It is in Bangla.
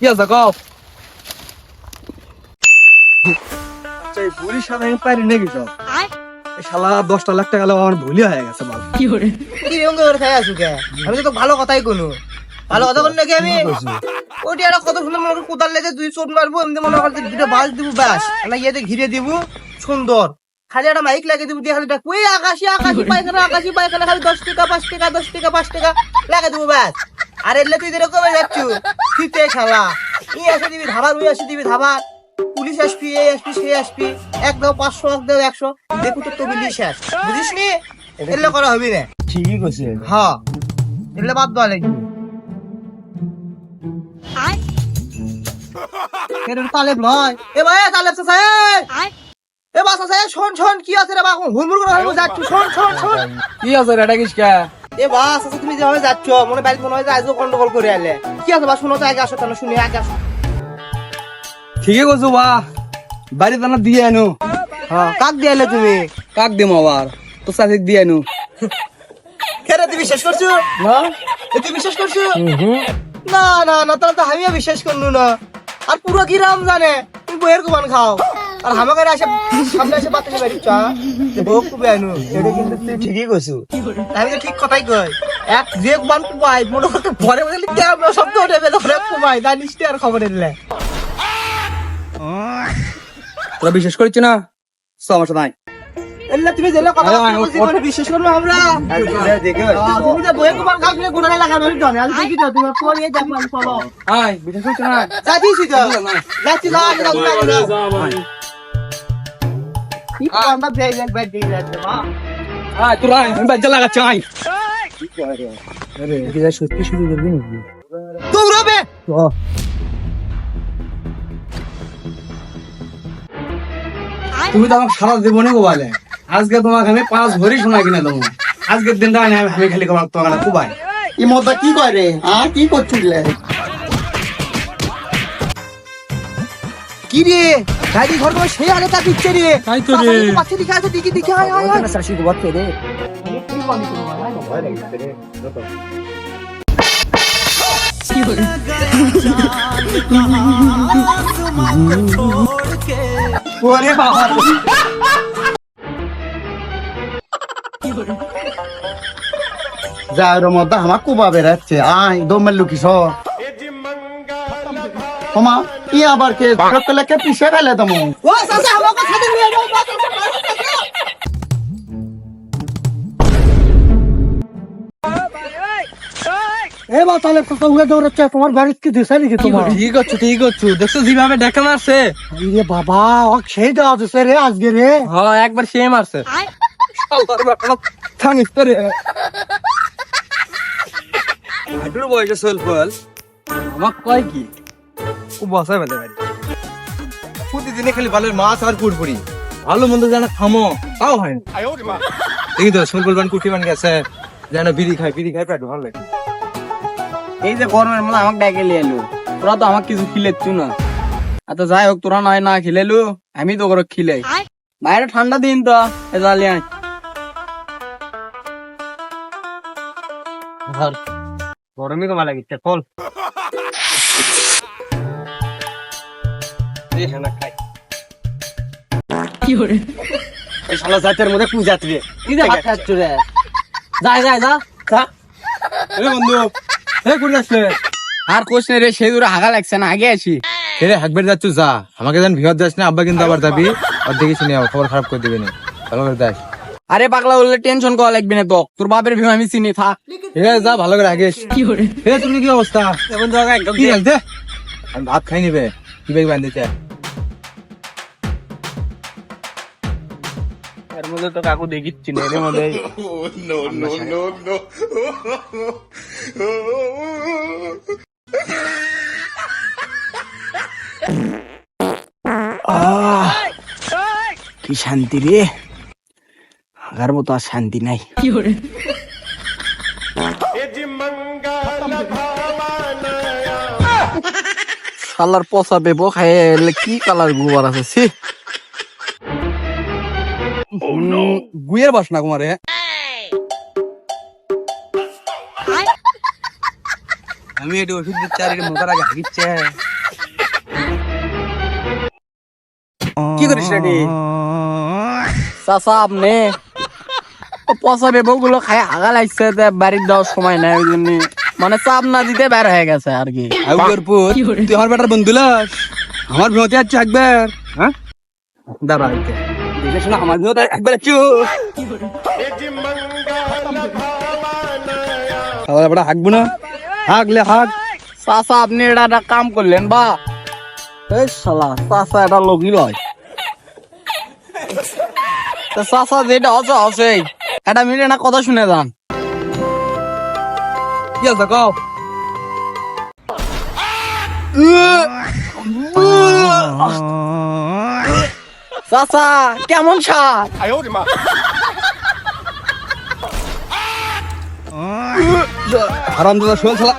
কি আছে কও এই পুলিশ সাথে আমি পারি নাকি সব শালা দশটা লাখ টাকা আমার ভুলই হয়ে গেছে বাল? কি রঙে করে খাই আমি তো ভালো কথাই কোনো ভালো কথা বল নাকি আমি? একটা কত সুন্দর মনে করো কোদাল লেগে দুই চোট মারবো এমনি মনে করো দুটো বাস দিব ব্যাস। না ইয়েতে ঘিরে দিব সুন্দর। খালি একটা মাইক লাগিয়ে দিব দিয়ে খালি ডাক, ওই আকাশি আকাশি পায়খানা আকাশি পায়খানা খালি দশ টাকা পাঁচ টাকা দশ টাকা পাঁচ টাকা লাগিয়ে দিব ব্যাস। আর এলে তুই যেরকম কমে যাচ্ছ? ফিতে শালা। ই এসে দিবি ধাবার ওই এসে দিবি ধাবার। পুলিশ আসবি এই আসবি সে আসবি। এক দাও পাঁচশো এক দাও একশো। দেখু তো তবি শেষ বুঝিস নি এলে করা হবি না ঠিকই কইছে হ্যাঁ এলে বাদ দেওয়া লাগবে এর তালেব নয় এ ভাই তালেব তো সাহেব এ বাসা সাহেব শোন শোন কি আছে রে বা হুড়মুড় করে যাচ্ছ। শোন শোন শোন। কি আছে রে ডাকিস কে এ বাস আছে তুমি যেভাবে যাচ্ছ মনে বাইক মনে হয় যে আজও গন্ডগোল করে আলে কি আছে বা শুনো তো আগে আসো তাহলে শুনি আগে আসো। ঠিকই কইছো বা। বাড়ি দানা দিয়ে আনো হ্যাঁ কাক দিয়ে এলে তুমি? কাক দিম আবার? তো সাথে দিয়ে আনো কেরে তুই বিশ্বাস করছ? এ তুই বিশ্বাস করছ? না না না তাহলে তো আমিও বিশ্বাস করলু না। আর পুরো গ্রাম জানে তুমি বইয়ের কুমান খাও। আর আমাকে আসে সামনে এসে বাতাসে বাড়ি চা বউ খুবই আনু এটা কিন্তু তুই ঠিকই কইছো। আমি তো ঠিক কথাই কই। এক যে কুমাই মনে করতে পরে বলে শব্দ ওঠে কুমাই তুই আর খবর দিলে তোরা বিশ্বাস করিস না? সমস্যা নাই এলে তুমি জেলে কথা বিশ্বাস করব আমরা? তুমি যে বইয়ের কুমান খাও তুমি গোড়া লাগানো জানে? আমি দেখি তো তুমি পরে দেখো আমি চলো আয় বিশ্বাস করিস না? যাচ্ছি তো। যাচ্ছি না সত্যি শুরু করবি নাকি দৌড়াবে তুমি তো আমাকে সারা জীবনে গোবালে আজকে তোমাকে আমি পাঁচ ভরি শোনা কিনে দেবো আজকের দিনটা আমি আমি খালি তোমাকে তোমাকে কুবাই ই মদা কি করে হ্যাঁ কি করছিলে কি রে গাড়ি ঘর করে সেই আগে তা দিচ্ছে রে। তাই তো রে। পাশে দিকে আছে দিকে দিকে আয় আয় আয় রে ওরে বাবা। যার মধ্যে আমার কুবা বেড়াচ্ছে। আয় দমের লুকিস। তোমা ই আবার কে? সকালে কে পিছে গেলে তুমি ও সাসা আমাকে খাতে নিয়ে যাও এ বা তাহলে সঙ্গে দৌড়াচ্ছে? তোমার বাড়িতে কি দিছে নাকি তোমার? ঠিক আছে ঠিক আছে। দেখছ যেভাবে দেখা মারছে? ইয়ে বাবা ও সেই দেওয়া দিছে রে আজকে রে। হ্যাঁ একবার সে মারছে। থামিস তো রে হাঁটুর বয়সে ফল। কয় কি? ও বসাই বেলে ভাই প্রতিদিনে খালি ভালো মাছ আর কুড়পুরি ভালো মন্দ যেন খামো তাও হয় না। দেখি তো সোল বলবান কুটি মান গেছে যেন বিড়ি খায় বিড়ি খায় পেট ভালো লাগে এই যে গরমের মধ্যে আমাকে ডাকে লিয়ে এলো তোরা তো আমাকে কিছু খিলেচ্ছু না। এত যাই হোক তোরা নয় না খিলেলু আমি তো করে খিলাই। বাইরে ঠান্ডা দিন তো জালি আয়। গরমই কমা লাগিচ্ছে ফল খাই এই শালা জাতের মধ্যে পূজা তুই কি যে খাচ্ছ রে? যাই যাই যা। খা। এ বন্ধু এ কোন আসলে আর রে সেই দূরে হাগা লাগছে না আগে আসি রে হাকবের যা। আমাকে যেন ভিড় যাস না আব্বা কিন্তু আবার যাবি। আর দেখি শুনি খবর খারাপ করে দিবি না। ভালো করে দেখ। আরে পাগলা বললে টেনশন করা লাগবে না তো। তোর বাপের ভিউ আমি চিনি থাক। আছে যা ভালো করে আগিস হে তুমি কি অবস্থা? এখন জায়গা একদম কি লাগছে? আমি ভাত খাই নিবে। কি বেগ বান্ধিছে? মধ্যে তো কাকু দেখিচ্ছি না এর মধ্যে কি শান্তি রে। আগার মতো আর শান্তি নাই। শালার পচা বেবো এলে কি কালার গোবার আছে ছি। গুয়ের বাসনা কুমারে আমি এটি ওষুধ দিচ্ছি আর এটি মোটার আগে হাগিচ্ছে কি করিস রেডি চাচা আপনি পচা বেবো গুলো খাই হাগা লাগছে বাড়ির দেওয়ার সময় নাই ওই জন্য। মানে চাপ না দিতে বের হয়ে গেছে আর কি। তুই আমার বেটার বন্ধু লাস। আমার বিমতে যাচ্ছে একবার হ্যাঁ? দাঁড়া আইতে দেখে শোনা আমার বিমতে একবার চুপ খাবার বেটা হাঁকবো না হাঁকলে হাঁক চাচা আপনি এটা একটা কাম করলেন বা এই শালা চাচা এটা লগি লয় চাচা যেটা আছে আছে এটা মিলে না কথা শুনে যান কি আছে কও চাচা কেমন স্বাদ হারাম দাদা শোল। শালা